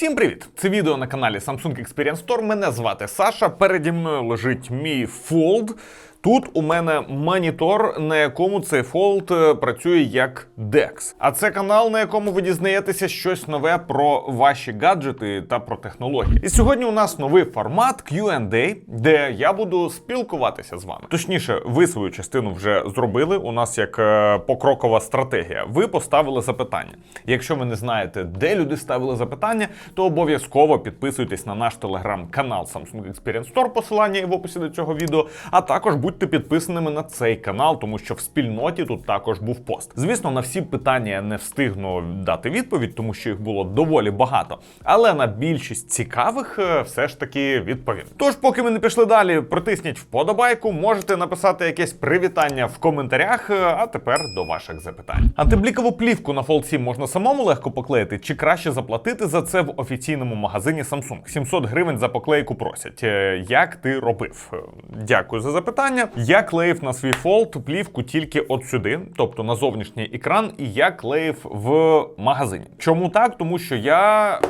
Всім привіт! Це відео на каналі Samsung Experience Store. Мене звати Саша. Переді мною лежить мій Fold. Тут у мене монітор, на якому цей Fold е, працює як DeX. А це канал, на якому ви дізнаєтеся щось нове про ваші гаджети та про технології. І сьогодні у нас новий формат Q&A, де я буду спілкуватися з вами. Точніше, ви свою частину вже зробили. У нас як е, покрокова стратегія. Ви поставили запитання. Якщо ви не знаєте, де люди ставили запитання, то обов'язково підписуйтесь на наш телеграм-канал Samsung Experience Store, посилання є в описі до цього відео. А також будьте підписаними на цей канал, тому що в спільноті тут також був пост. Звісно, на всі питання я не встигну дати відповідь, тому що їх було доволі багато. Але на більшість цікавих е, все ж таки відповім. Тож, поки ми не пішли далі, протисніть вподобайку, можете написати якесь привітання в коментарях. е, А тепер до ваших запитань. Антиблікову плівку на Fold 7 можна самому легко поклеїти, чи краще заплатити за це в офіційному магазині Samsung? 700 гривень за поклейку просять. Е, Як ти робив? Дякую за запитання. Я клеїв на свій фолт плівку тільки от сюди, тобто на зовнішній екран, і я клеїв в магазині. Чому так? Тому що я.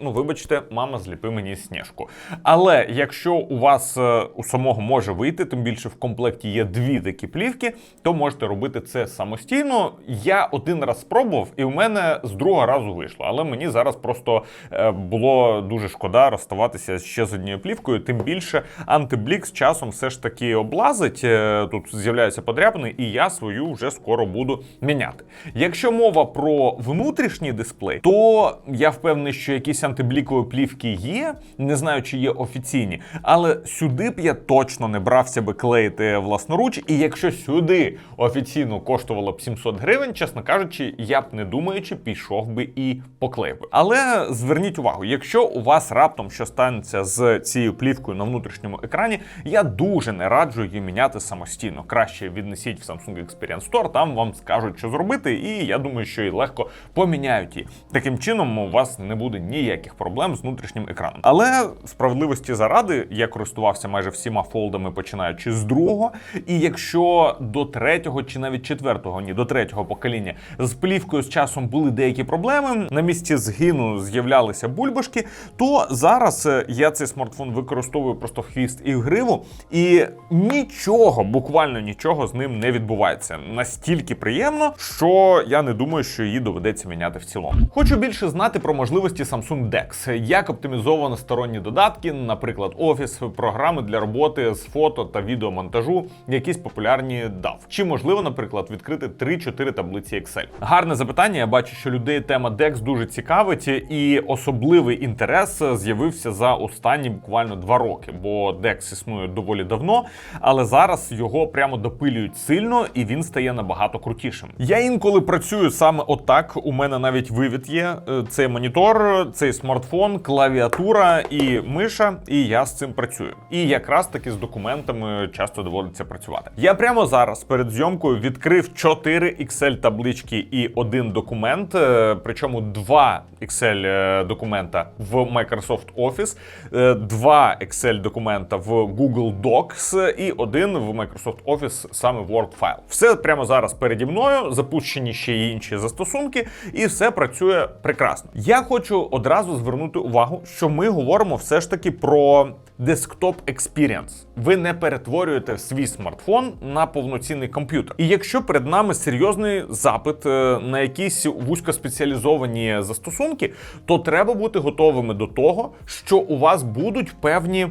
Ну, вибачте, мама зліпи мені сніжку. Але якщо у вас е, у самого може вийти, тим більше в комплекті є дві такі плівки, то можете робити це самостійно. Я один раз спробував, і у мене з другого разу вийшло. Але мені зараз просто е, було дуже шкода розставатися ще з однією плівкою. Тим більше антиблік з часом все ж таки облазить. е, Тут з'являються подряпини, і я свою вже скоро буду міняти. Якщо мова про внутрішній дисплей, то я впевнений, що якісь антиблікові плівки є. Не знаю, чи є офіційні, але сюди б я точно не брався би клеїти власноруч. І якщо сюди офіційно коштувало б 700 гривень, чесно кажучи, я б не думаючи, пішов би і поклеїв би. Але зверніть увагу, якщо у вас раптом що станеться з цією плівкою на внутрішньому екрані, я дуже не раджу її міняти самостійно. Краще віднесіть в Samsung Experience Store, там вам скажуть, що зробити, і я думаю, що і легко поміняють її. Таким чином, у вас не буде ніяких проблем з внутрішнім екраном. Але справедливості заради я користувався майже всіма фолдами, починаючи з другого. І якщо до третього чи навіть четвертого, ні, до третього покоління з плівкою з часом були деякі проблеми, на місці згину з'являлися бульбашки, то зараз е, я цей смартфон використовую просто в хвіст і в гриву, і нічого, буквально нічого з ним не відбувається. Настільки приємно, що я не думаю, що її доведеться міняти в цілому. Хочу більше знати про можливості Samsung DeX, як оптимізовано сторонні додатки, наприклад, офіс, програми для роботи з фото та відеомонтажу, якісь популярні DAW. Чи можливо, наприклад, відкрити 3-4 таблиці Excel? Гарне запитання. Я бачу, що людей тема DeX дуже цікавить, і особливий інтерес з'явився за останні буквально два роки, бо DeX існує доволі давно, але зараз його прямо допилюють сильно, і він стає набагато крутішим. Я інколи працюю саме отак. У мене навіть вивід є. Е, Цей монітор, цей смартфон, клавіатура і миша, і я з цим працюю. І якраз таки з документами часто доводиться працювати. Я прямо зараз перед зйомкою відкрив 4 Excel таблички і один документ, е, причому два Excel е, документа в Microsoft Office, е, два Excel документа в Google Docs і один в Microsoft Office саме файл. Все прямо зараз переді мною, запущені ще й інші застосунки, і все працює прекрасно. Я хочу одразу звернути увагу, що ми говоримо все ж таки про десктоп експіріанс. Ви не перетворюєте свій смартфон на повноцінний комп'ютер. І якщо перед нами серйозний запит е, на якісь вузькоспеціалізовані застосунки, то треба бути готовими до того, що у вас будуть певні.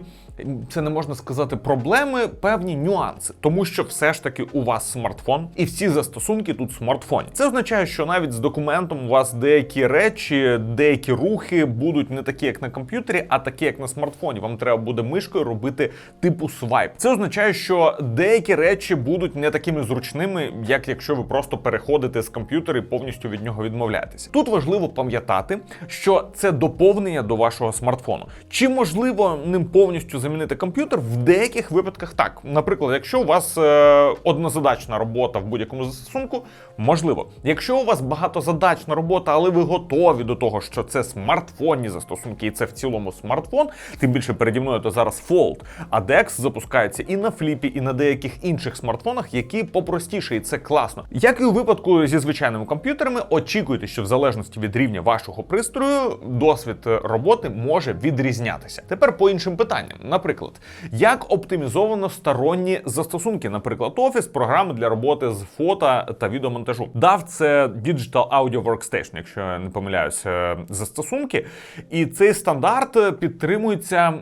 Це не можна сказати проблеми, певні нюанси, тому що все ж таки у вас смартфон, і всі застосунки тут в смартфоні. Це означає, що навіть з документом у вас деякі речі, деякі рухи будуть не такі, як на комп'ютері, а такі, як на смартфоні. Вам треба буде мишкою робити типу свайп. Це означає, що деякі речі будуть не такими зручними, як якщо ви просто переходите з комп'ютера і повністю від нього відмовляєтеся. Тут важливо пам'ятати, що це доповнення до вашого смартфону. Чи можливо ним повністю замінити комп'ютер, в деяких випадках так. Наприклад, якщо у вас е, однозадачна робота в будь-якому застосунку, можливо. Якщо у вас багатозадачна робота, але ви готові до того, що це смартфонні застосунки, і це в цілому смартфон, тим більше переді мною то зараз Fold, а DeX запускається і на фліпі, і на деяких інших смартфонах, які попростіше, і це класно. Як і у випадку зі звичайними комп'ютерами, очікуйте, що в залежності від рівня вашого пристрою досвід роботи може відрізнятися. Тепер по іншим питанням. Наприклад, як оптимізовано сторонні застосунки, наприклад, Office, програми для роботи з фото та відеомонтажу. Дав це Digital Audio Workstation, якщо я не помиляюся, застосунки. І цей стандарт підтримується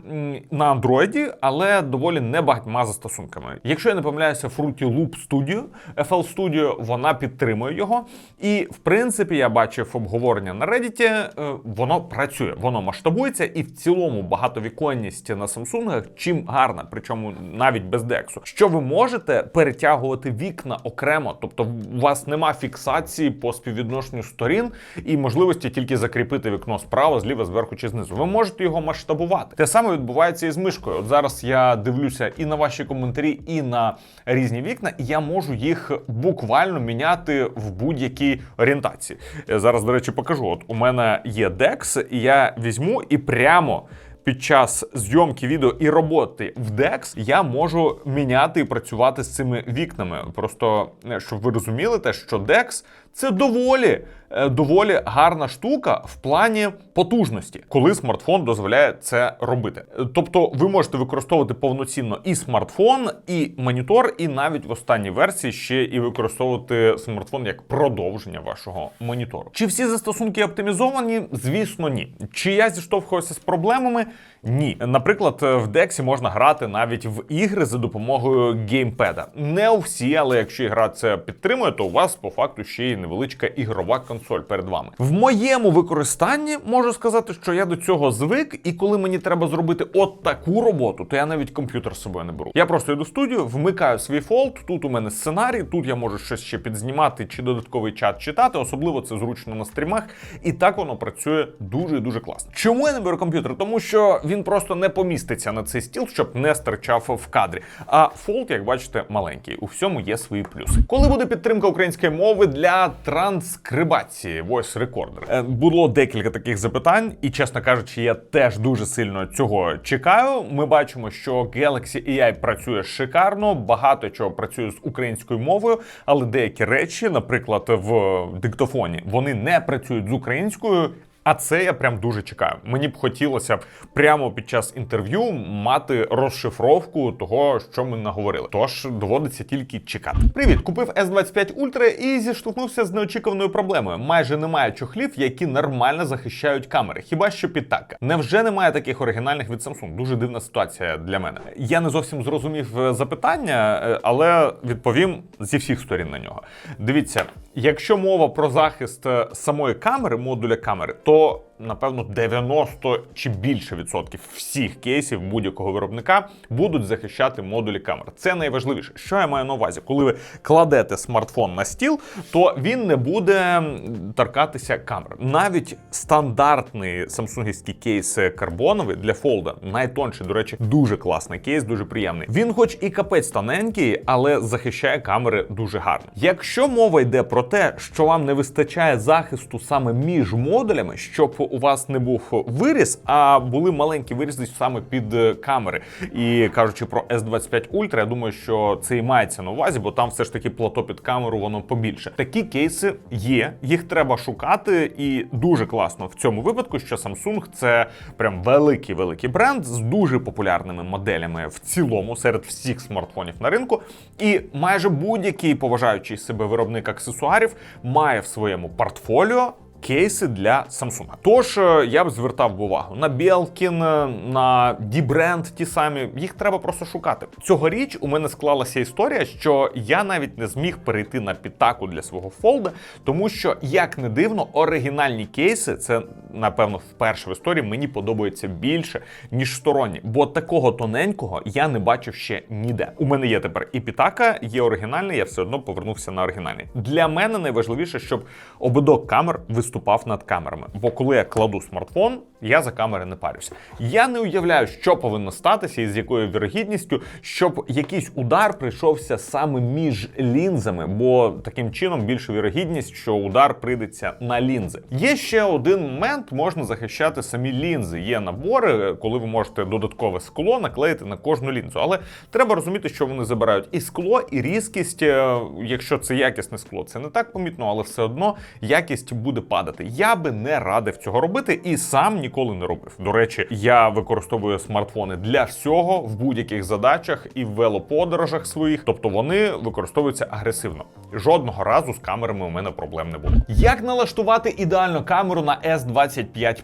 на Android, але доволі небагатьма застосунками. Якщо я не помиляюся, Fruity Loop Studio, FL Studio, вона підтримує його. І в принципі, я бачив обговорення на Reddit, е, воно працює, воно масштабується, і в цілому багатовіконність на Samsung чим гарна, причому навіть без дексу, що ви можете перетягувати вікна окремо, тобто у вас нема фіксації по співвідношенню сторін і можливості тільки закріпити вікно справа, зліва, зверху чи знизу. Ви можете його масштабувати. Те саме відбувається і з мишкою. От зараз я дивлюся і на ваші коментарі, і на різні вікна, і я можу їх буквально міняти в будь-якій орієнтації. Я зараз, до речі, покажу. От у мене є DeX, і я візьму і прямо. Під час зйомки відео і роботи в DeX я можу міняти і працювати з цими вікнами. Просто е, щоб ви розуміли, те, що DeX це доволі е, доволі гарна штука в плані потужності, коли смартфон дозволяє це робити. Тобто, ви можете використовувати повноцінно і смартфон, і монітор, і навіть в останній версії ще і використовувати смартфон як продовження вашого монітору. Чи всі застосунки оптимізовані? Звісно, ні. Чи я зіштовхуюся з проблемами? Ні. Наприклад, в Дексі можна грати навіть в ігри за допомогою геймпеда. Не у всі, але якщо ігра це підтримує, то у вас по факту ще й невеличка ігрова консоль перед вами. В моєму використанні можу сказати, що я до цього звик, і коли мені треба зробити от таку роботу, то я навіть комп'ютер з собою не беру. Я просто йду в студію, вмикаю свій фолд. Тут у мене сценарій, тут я можу щось ще підзнімати чи додатковий чат читати. Особливо це зручно на стрімах, і так воно працює дуже і дуже класно. Чому я не беру комп'ютер? Тому що він просто не поміститься на цей стіл, щоб не стирчав в кадрі. А фолд, як бачите, маленький. У всьому є свої плюси. Коли буде підтримка української мови для транскрибації Voice Recorder? Е, Було декілька таких запитань, і чесно кажучи, я теж дуже сильно цього чекаю. Ми бачимо, що Galaxy AI працює шикарно, багато чого працює з українською мовою, але деякі речі, наприклад, в диктофоні, вони не працюють з українською. А це я прям дуже чекаю. Мені б хотілося прямо під час інтерв'ю мати розшифровку того, що ми наговорили. Тож доводиться тільки чекати. Привіт, купив S25 Ultra і зіштовхнувся з неочікуваною проблемою. Майже немає чохлів, які нормально захищають камери. Хіба що підтака. Невже немає таких оригінальних від Samsung? Дуже дивна ситуація для мене. Я не зовсім зрозумів е, запитання, е, але відповім зі всіх сторін на нього. Дивіться, якщо мова про захист е, самої камери, модуля камери, то то напевно 90 чи більше відсотків всіх кейсів будь-якого виробника будуть захищати модулі камер. Це найважливіше. Що я маю на увазі? Коли ви кладете смартфон на стіл, то він не буде торкатися камер. Навіть стандартний самсунгівський кейс карбоновий для фолда, найтонший, до речі, дуже класний кейс, дуже приємний. Він, хоч і капець тоненький, але захищає камери дуже гарно. Якщо мова йде про те, що вам не вистачає захисту саме між модулями, щоб у вас не був виріз, а були маленькі вирізи саме під е, камери. І кажучи про S25 Ultra, я думаю, що це і мається на увазі, бо там все ж таки плато під камеру, воно побільше. Такі кейси є, їх треба шукати, і дуже класно в цьому випадку, що Samsung це прям великий великий бренд з дуже популярними моделями в цілому серед всіх смартфонів на ринку. І майже будь-який поважаючий себе виробник аксесуарів має в своєму портфоліо кейси для Samsung. Тож е, я б звертав увагу на Belkin, е, на D-Brand ті самі. Їх треба просто шукати. Цьогоріч у мене склалася історія, що я навіть не зміг перейти на підтаку для свого фолда, тому що, як не дивно, оригінальні кейси це напевно вперше в історії мені подобається більше ніж сторонні, бо такого тоненького я не бачив ще ніде. У мене є тепер і Pitaka, є оригінальний, я все одно повернувся на оригінальний. Для мене найважливіше, щоб обидок камер виступав виступав над камерами. Бо коли я кладу смартфон, я за камери не парюся. Я не уявляю, що повинно статися і з якою вірогідністю, щоб якийсь удар прийшовся саме між лінзами, бо таким чином більша вірогідність, що удар прийдеться на лінзи. Є ще один момент, можна захищати самі лінзи. Є набори, коли ви можете додаткове скло наклеїти на кожну лінзу. Але треба розуміти, що вони забирають і скло, і різкість. Е, Якщо це якісне скло, це не так помітно, але все одно якість буде падати. Я би не радив цього робити і сам ніколи не робив. До речі, я використовую смартфони для всього в будь-яких задачах і в велоподорожах своїх, тобто вони використовуються агресивно. Жодного разу з камерами у мене проблем не було. Як налаштувати ідеальну камеру на S25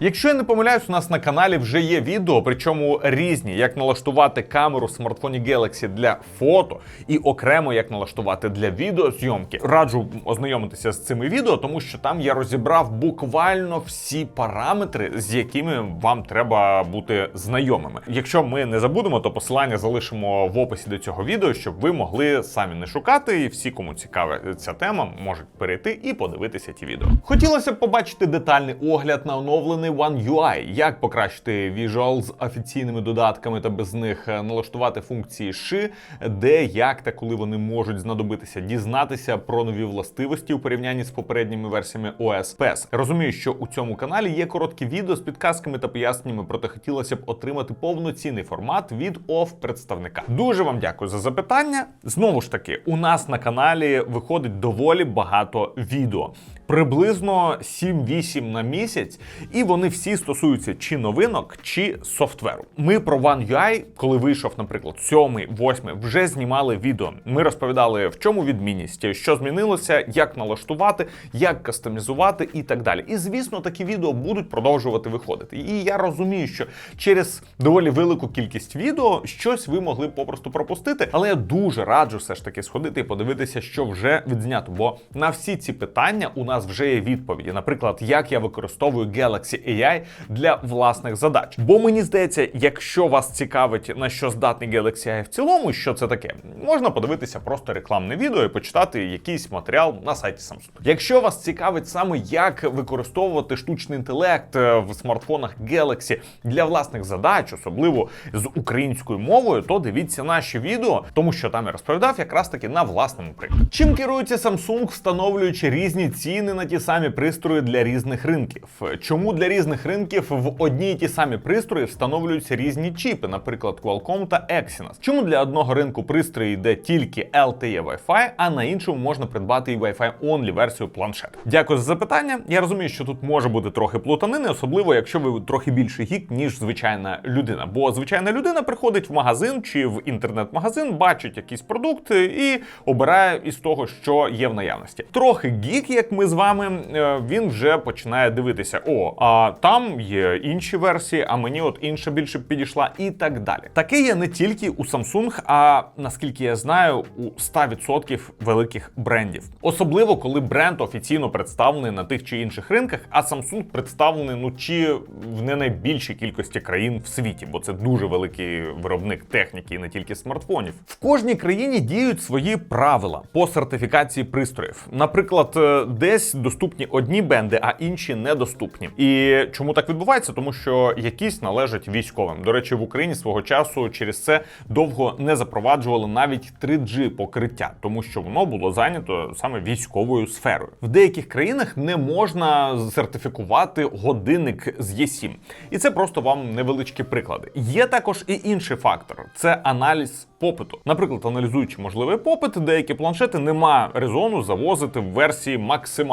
Якщо я не помиляюсь, у нас на каналі вже є відео, причому різні, як налаштувати камеру в смартфоні Galaxy для фото, і окремо як налаштувати для відеозйомки. Раджу ознайомитися з цими відео, тому що там я розібрав буквально всі параметри, з якими вам треба бути знайомими. Якщо ми не забудемо, то посилання залишимо в описі до цього відео, щоб ви могли самі не шукати, і всі, кому цікава ця тема, можуть перейти і подивитися ті відео. Хотілося б побачити детальний огляд на оновлений One UI, як покращити віжуал з офіційними додатками та без них, е, налаштувати функції ши, де, як та коли вони можуть знадобитися, дізнатися про нові властивості у порівнянні з попередніми версіями OS PES. Розумію, що у цьому каналі є короткі відео з підказками та поясненнями, проте хотілося б отримати повноцінний формат від оф представника. Дуже вам дякую за запитання. Знову ж таки, у нас на каналі виходить доволі багато відео. Приблизно 7-8 на місяць, і вони всі стосуються чи новинок, чи софтверу. Ми про One UI, коли вийшов, наприклад, 7, 8, вже знімали відео. Ми розповідали, в чому відмінність, що змінилося, як налаштувати, як кастомізувати і так далі. І звісно, такі відео будуть продовжувати виходити. І я розумію, що через доволі велику кількість відео щось ви могли попросту пропустити, але я дуже раджу все ж таки сходити і подивитися, що вже відзнято. Бо на всі ці питання у нас вже є відповіді. Наприклад, як я використовую Galaxy AI для власних задач. Бо мені здається, якщо вас цікавить на що здатний Galaxy AI в цілому, що це таке, можна подивитися просто рекламне відео і почитати якийсь матеріал на сайті Samsung. Якщо вас цікавить саме як використовувати штучний інтелект е, в смартфонах Galaxy для власних задач, особливо з українською мовою, то дивіться наші відео, тому що там я розповідав якраз таки на власному прикладі. Чим керується Samsung, встановлюючи різні ціни на ті самі пристрої для різних ринків? Чому для різних ринків в одні і ті самі пристрої встановлюються різні чіпи, наприклад, Qualcomm та Exynos? Чому для одного ринку пристрої йде тільки LTE Wi-Fi, а на іншому можна придбати і Wi-Fi only версію планшет? Дякую за запитання. Я розумію, що тут може бути трохи плутанини, особливо якщо ви трохи більше гік, ніж звичайна людина. Бо звичайна людина приходить в магазин чи в інтернет-магазин, бачить якісь продукти і обирає із того, що є в наявності. Трохи гік, як ми з вами, е, він вже починає дивитися: о, а там є інші версії, а мені от інша більше підійшла, і так далі. Таке є не тільки у Samsung, а наскільки я знаю, у 100% великих брендів. Особливо коли бренд офіційно представлений на тих чи інших ринках, а Samsung представлений ну чи в не найбільшій кількості країн в світі, бо це дуже великий виробник техніки і не тільки смартфонів. В кожній країні діють свої правила по сертифікації пристроїв. Наприклад, е, десь доступні одні бенди, а інші недоступні. І чому так відбувається? Тому що якісь належать військовим. До речі, в Україні свого часу через це довго не запроваджували навіть 3G покриття, тому що воно було зайнято саме військовою сферою. В деяких країнах не можна сертифікувати годинник з Є7. І це просто вам невеличкі приклади. Є також і інший фактор це аналіз попиту. Наприклад, аналізуючи можливий попит, деякі планшети нема резону завозити в версії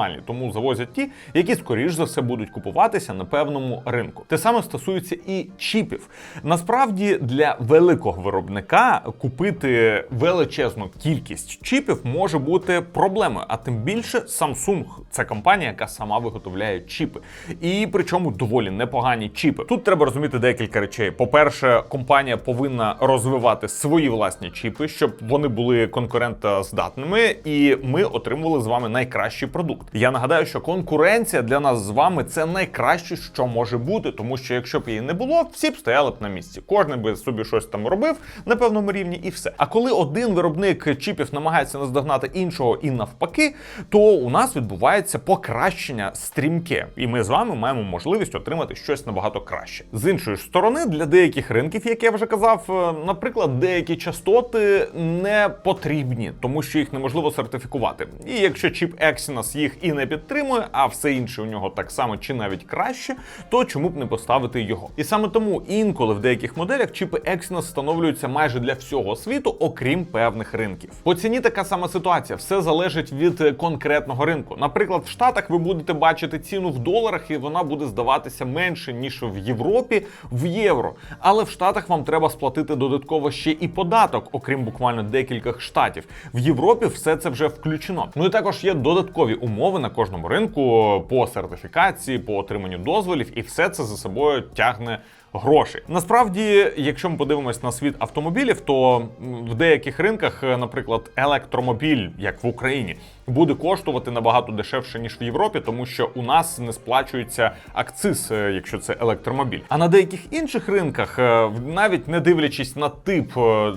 максимальні, тому завозять ті, які скоріш за все будуть купуватися на певному ринку. Те саме стосується і чіпів. Насправді для великого виробника купити величезну кількість чіпів може бути проблемою, а тим більше Samsung це компанія, яка сама виготовляє чіпи, і причому доволі непогані чіпи. Тут треба розуміти декілька речей. По-перше, компанія повинна розвивати свої власні чіпи, щоб вони були конкурентоздатними, і ми отримували з вами найкращий продукт. Я нагадаю, що конкуренція для нас з вами це найкраще, що може бути, тому що якщо б її не було, всі б стояли б на місці. Кожен би собі щось там робив на певному рівні, і все. А коли один виробник чіпів намагається наздогнати іншого і навпаки, то у нас відбувається покращення стрімке, і ми з вами маємо можливість отримати щось набагато краще. З іншої сторони, для деяких ринків, як я вже казав, е, наприклад, деякі частоти не потрібні, тому що їх неможливо сертифікувати. І якщо чіп Exynos їх і не підтримує, а все інше у нього так само чи навіть краще, то чому б не поставити його? І саме тому інколи в деяких моделях чіпи Exynos встановлюються майже для всього світу, окрім певних ринків. По ціні така сама ситуація, все залежить від конкретного ринку. Наприклад, в Штатах ви будете бачити ціну в доларах, і вона буде здаватися менше ніж в Європі в євро. Але в Штатах вам треба сплатити додатково ще і податок, окрім буквально декількох штатів. В Європі все це вже включено. Ну і також є додаткові умови на кожному ринку по сертифікації, по отриманню дозволів, і все це за собою тягне. Гроші насправді, якщо ми подивимось на світ автомобілів, то в деяких ринках, е, наприклад, електромобіль, як в Україні, буде коштувати набагато дешевше ніж в Європі, тому що у нас не сплачується акциз, е, якщо це електромобіль. А на деяких інших ринках, е, навіть не дивлячись на тип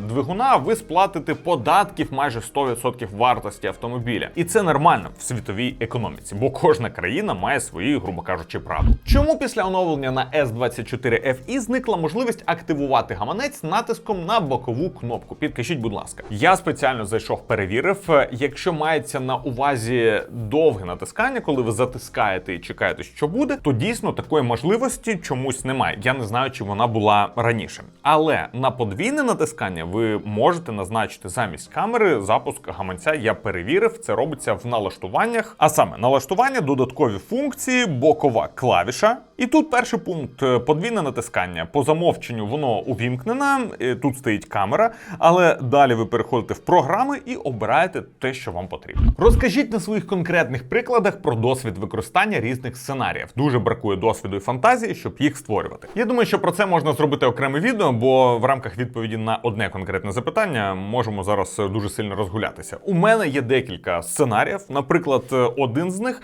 двигуна, ви сплатите податків майже 100% вартості автомобіля, і це нормально в світовій економіці, бо кожна країна має свої, грубо кажучи, правила. Чому після оновлення на S24 FE зникла можливість активувати гаманець натиском на бокову кнопку? Підкажіть, будь ласка. Я спеціально зайшов, перевірив. Е, Якщо мається на увазі довге натискання, коли ви затискаєте і чекаєте, що буде, то дійсно такої можливості чомусь немає. Я не знаю, чи вона була раніше. Але на подвійне натискання ви можете назначити замість камери запуск гаманця. Я перевірив, це робиться в налаштуваннях. А саме налаштування, додаткові функції, бокова клавіша. І тут перший пункт е, подвійне натискання. По замовченню воно увімкнене. е, Тут стоїть камера, але далі ви переходите в програми і обираєте те, що вам потрібно. Розкажіть на своїх конкретних прикладах про досвід використання різних сценаріїв. Дуже бракує досвіду і фантазії, щоб їх створювати. Я думаю, що про це можна зробити окреме відео, бо в рамках відповіді на одне конкретне запитання можемо зараз е, дуже сильно розгулятися. У мене є декілька сценаріїв. Наприклад, е, один з них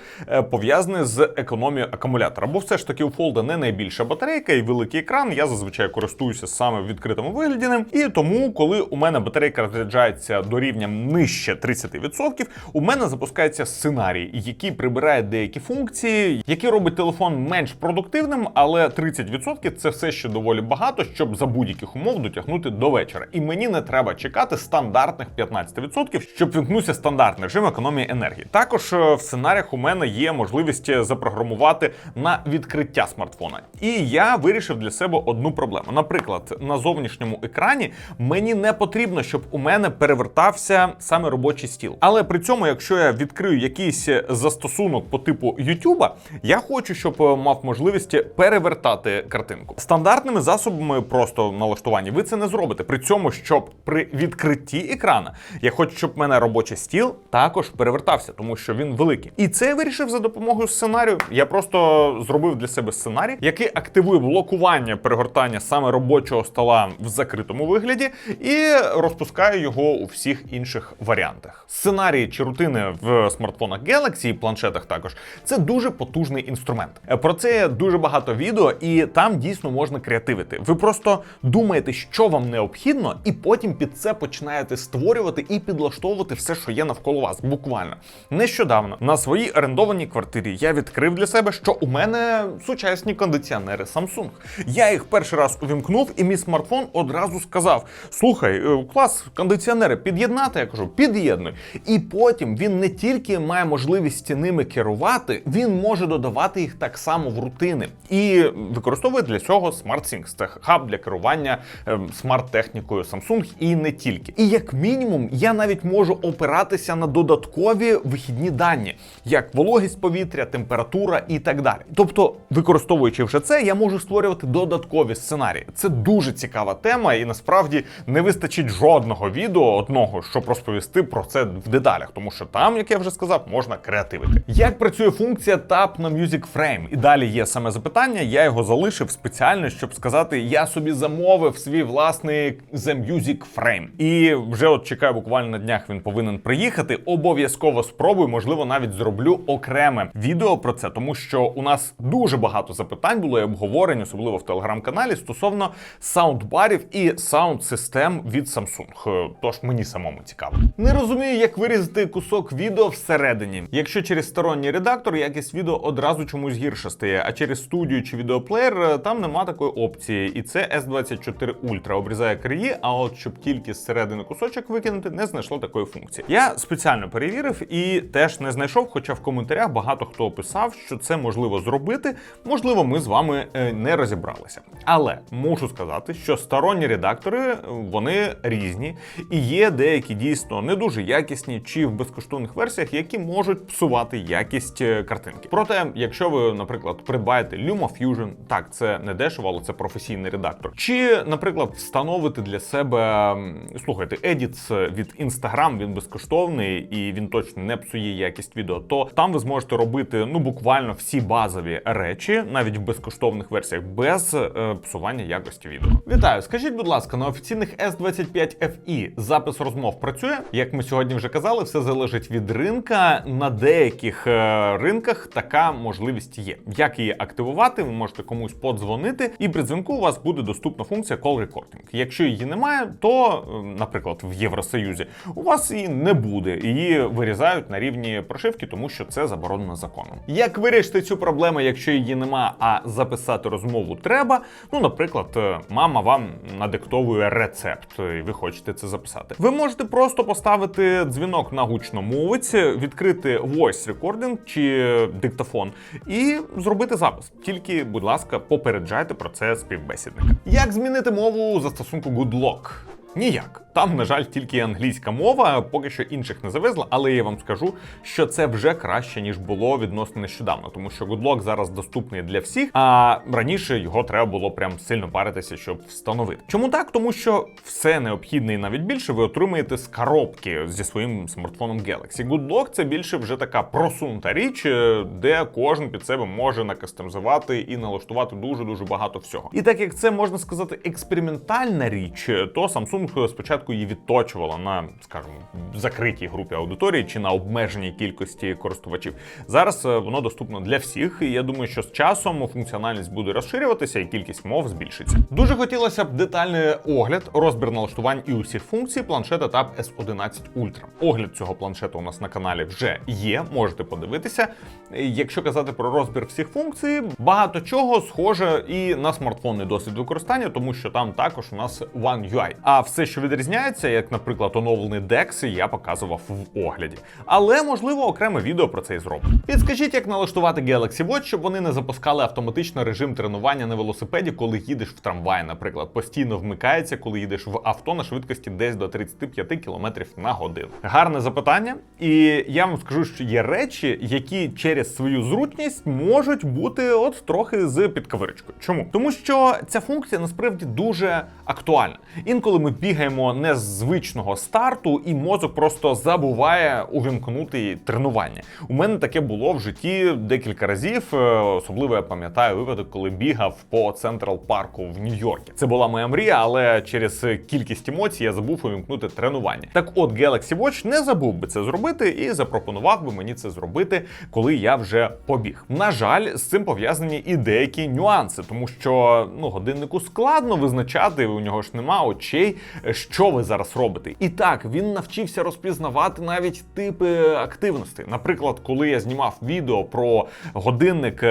пов'язаний з економією акумулятора, бо все ж таки у Фолда не найбільша батарейка і великий екран. Я зазвичай користуюся саме в відкритому вигляді ним. І тому, коли у мене батарейка розряджається до рівня нижче 30%, у мене запускається сценарій, який прибирає деякі функції, який робить телефон менш продуктивним, але 30% це все ще доволі багато, щоб за будь-яких умов дотягнути до вечора. І мені не треба чекати стандартних 15%, щоб вімкнувся стандартний режим економії енергії. Також е, в сценаріях у мене є можливість е, запрограмувати на відкриття смартфона. І я вирішив для себе одну проблему. Наприклад, на зовнішньому екрані мені не потрібно, щоб у мене перевертався саме робочий стіл. Але при цьому, якщо я відкрию якийсь застосунок по типу YouTube, я хочу, щоб е, мав можливість перевертати картинку. Стандартними засобами просто налаштування ви це не зробите. При цьому, щоб при відкритті екрана я хочу, щоб в мене робочий стіл також перевертався, тому що він великий. І це я вирішив за допомогою сценарію. Я просто зробив для себе сценарій, який активує блокування перегортання саме робочого стола в закритому вигляді, і розпускає його у всіх інших варіантах. Сценарії чи рутини в смартфонах Galaxy і планшетах також це дуже потужний інструмент. Про це дуже багато відео, і там дійсно можна креативити. Ви просто думаєте, що вам необхідно, і потім під це починаєте створювати і підлаштовувати все, що є навколо вас. Буквально нещодавно на своїй орендованій квартирі я відкрив для себе, що у мене сучасні кондиціонери Samsung. Я їх перший раз увімкнув, і мій смартфон одразу сказав: Слухай, е, клас, кондиціонери під'єднати. Я кажу, під'єднуй. І потім він не тільки має можливість ними керувати, він може додавати їх так само в рутини і використовує для цього SmartThings. Це хаб для керування ем, смарт-технікою Samsung і не тільки. І як мінімум, я навіть можу опиратися на додаткові вихідні дані, як вологість повітря, температура і так далі. Тобто, використовуючи вже це, я можу створювати додаткові сценарії. Це дуже цікава тема, і насправді не вистачить жодного відео одного, щоб розповісти про це в деталях, тому що там, як я вже сказав, можна креативити. Як працює функція Tap на Music Frame? І далі є саме запитання. Я його залишив спеціально, щоб сказати, я собі замовив свій власний The Music Frame. І вже от чекаю, буквально на днях він повинен приїхати. Обов'язково спробую, можливо, навіть зроблю окреме відео про це, тому що у нас дуже багато запитань було і обговорень, особливо в телеграм-каналі, стосовно саундбарів і саунд-систем від Samsung. Е, Тож мені самому цікаво. Не розумію, як вирізати кусок відео всередині. Якщо через сторонній редактор якість відео одразу чомусь гірше стає, а через студію чи відеоплеєр е, там нема такої опції. І це S24 Ultra обрізає краї, а от щоб тільки зсередини кусочок викинути, не знайшло такої функції. Я спеціально перевірив і теж не знайшов, хоча в коментарях багато хто писав, що це можливо зробити. Можливо, ми з вами е, не розібралися. Але мушу сказати, що сторонні редактори вони різні, і є деякі дійсно не дуже якісні чи в безкоштовних версіях, які можуть псувати якість е, картинки. Проте, якщо ви, наприклад, придбаєте LumaFusion, так це не дешево, але це професійний редактор. Чи, наприклад, встановити для себе слухайте, Edits від Instagram, він безкоштовний і він точно не псує якість відео, то там ви зможете робити ну буквально всі базові речі, навіть в безкоштовних версіях, без е, псування якості відео. Вітаю, скажіть, будь ласка, на офіційних S25 FE запис розмов працює? Як ми сьогодні вже казали, все залежить від ринка. На деяких е, ринках така можливість є. Як її активувати? Ви можете комусь подзвонити, і при дзвінку у вас буде доступна функція Call Recording. Якщо її немає, то, е, наприклад, в Євросоюзі у вас її не буде. Її вирізають на рівні прошивки, тому що це заборонено законом. Як вирішити цю проблему, якщо її нема, а записати розмову треба? Ну, наприклад, е, мама вам надиктовує рецепт, і ви хочете це записати. Ви можете просто поставити дзвінок на гучномовець, відкрити voice recording чи диктофон і зробити запис. Тільки, будь ласка, попереджайте про це співбесідника. Як змінити мову застосунку GoodLock? Ніяк. Там, на жаль, тільки англійська мова, поки що інших не завезла, але я вам скажу, що це вже краще, ніж було відносно нещодавно, тому що GoodLock зараз доступний для всіх, а раніше його треба було прям сильно паритися, щоб встановити. Чому так? Тому що все необхідне і навіть більше ви отримаєте з коробки зі своїм смартфоном Galaxy. GoodLock – це більше вже така просунута річ, е, де кожен під себе може накастомізувати і налаштувати дуже дуже багато всього. І так як це можна сказати експериментальна річ, то Samsung спочатку її відточувала на, скажімо, закритій групі аудиторії чи на обмеженій кількості користувачів. Зараз е, воно доступно для всіх, і я думаю, що з часом функціональність буде розширюватися і кількість мов збільшиться. Дуже хотілося б детальний огляд, розбір налаштувань і усіх функцій планшета Tab S11 Ultra. Огляд цього планшета у нас на каналі вже є. Можете подивитися. Якщо казати про розбір всіх функцій, багато чого схоже і на смартфонний досвід використання, тому що там також у нас One UI. А все, що відрізняється, як, наприклад, оновлений DeX, я показував в огляді. Але можливо окреме відео про це і зроблю. Підскажіть, як налаштувати Galaxy Watch, щоб вони не запускали автоматично режим тренування на велосипеді, коли їдеш в трамваї, наприклад, постійно вмикається, коли їдеш в авто на швидкості десь до 35 км на годину. Гарне запитання, і я вам скажу, що є речі, які через свою зручність можуть бути от трохи з підкавирочкою. Чому? Тому що ця функція насправді дуже актуальна. Інколи ми бігаємо не з звичного старту, і мозок просто забуває увімкнути тренування. У мене таке було в житті декілька разів. е, Особливо я пам'ятаю випадок, коли бігав по Централ парку в Нью-Йорку. Це була моя мрія, але через кількість емоцій я забув увімкнути тренування. Так от Galaxy Watch не забув би це зробити і запропонував би мені це зробити, коли я вже побіг. На жаль, з цим пов'язані і деякі нюанси, тому що ну годиннику складно визначати, у нього ж нема очей, що ви зараз робите. І так він навчився розпізнавати навіть типи активності. Наприклад, коли я знімав відео про годинник е,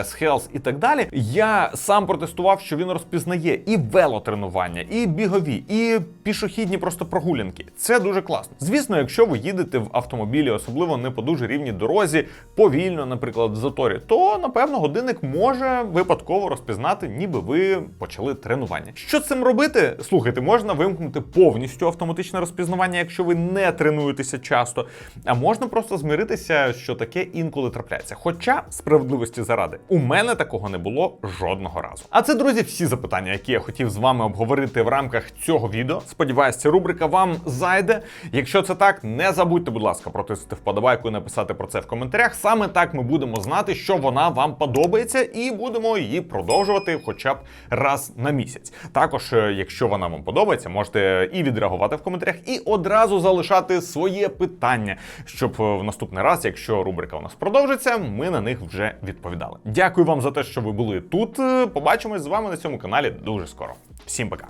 S-Health і так далі, я сам протестував, що він розпізнає і велотренування, і бігові, і пішохідні просто прогулянки. Це дуже класно. Звісно, якщо ви їдете в автомобілі, особливо не по дуже рівній дорозі, повільно, наприклад, в заторі, то напевно годинник може випадково розпізнати, ніби ви почали тренування. Що цим робити? Слухайте, можна вимкнути вимкнути повністю автоматичне розпізнавання, якщо ви не тренуєтеся часто. А можна просто змиритися, що таке інколи трапляється. Хоча справедливості заради, у мене такого не було жодного разу. А це, друзі, всі запитання, які я хотів з вами обговорити в рамках цього відео. Сподіваюсь, ця рубрика вам зайде. Якщо це так, не забудьте, будь ласка, протиснути вподобайку і написати про це в коментарях. Саме так ми будемо знати, що вона вам подобається, і будемо її продовжувати хоча б раз на місяць. Також, е, якщо вона вам подобається, можете і відреагувати в коментарях, і одразу залишати своє питання, щоб е, в наступний раз, якщо рубрика у нас продовжиться, ми на них вже відповідали. Дякую вам за те, що ви були тут. Е, Побачимось з вами на цьому каналі дуже скоро. Всім пока.